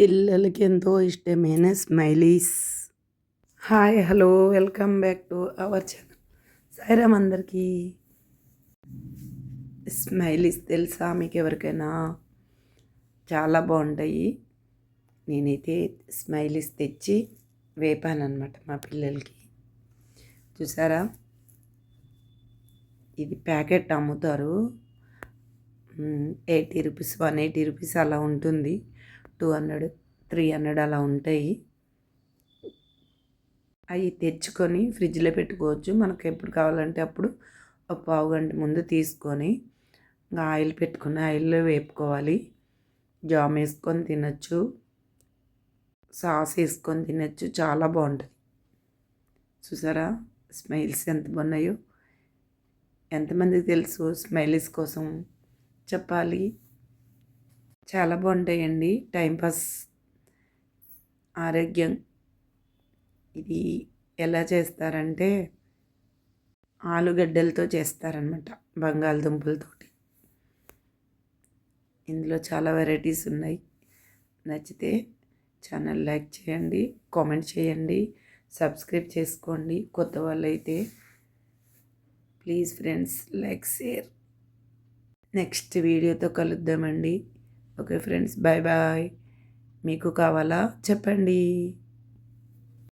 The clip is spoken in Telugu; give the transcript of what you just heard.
పిల్లలకి ఎంతో ఇష్టమైన smileys. Hi hello welcome back to our channel. Sairam అందరికీ స్మైలీస్ తెలుసా? మీకు ఎవరికైనా? చాలా బాగుంటాయి. నేనైతే స్మైలీస్ తెచ్చి వేపాను అనమాట మా పిల్లలకి. చూసారా? ఇది ప్యాకెట్ అమ్ముతారు. Eighty rupees one eighty rupees అలా ఉంటుంది. టూ హండ్రెడ్ త్రీ హండ్రెడ్ అలా ఉంటాయి. అవి తెచ్చుకొని ఫ్రిడ్జ్లో పెట్టుకోవచ్చు. మనకు ఎప్పుడు కావాలంటే అప్పుడు ఒక పావు గంట ముందు తీసుకొని ఇంకా ఆయిల్ పెట్టుకుని ఆయిల్లో వేపుకోవాలి. జామ్ వేసుకొని తినచ్చు. సాస్ వేసుకొని తినచ్చు. చాలా బాగుంటుంది. చూసారా? స్మైల్స్ ఎంత బాగున్నాయో. ఎంతమందికి తెలుసు స్మైలీస్ కోసం చెప్పాలి. చాలా బాగుంటాయండి. టైంపాస్ ఆరోగ్యం. ఇది ఎలా చేస్తారంటే ఆలుగడ్డలతో చేస్తారనమాట బంగాళదుంపలతోటి. ఇందులో చాలా వెరైటీస్ ఉన్నాయి. నచ్చితే ఛానల్ లైక్ చేయండి కామెంట్ చేయండి సబ్స్క్రైబ్ చేసుకోండి. కొత్త వాళ్ళైతే please friends like share. Next వీడియోతో కలుద్దామండి. ఓకే ఫ్రెండ్స్ బాయ్ బాయ్ మీకు కావాలా? చెప్పండి.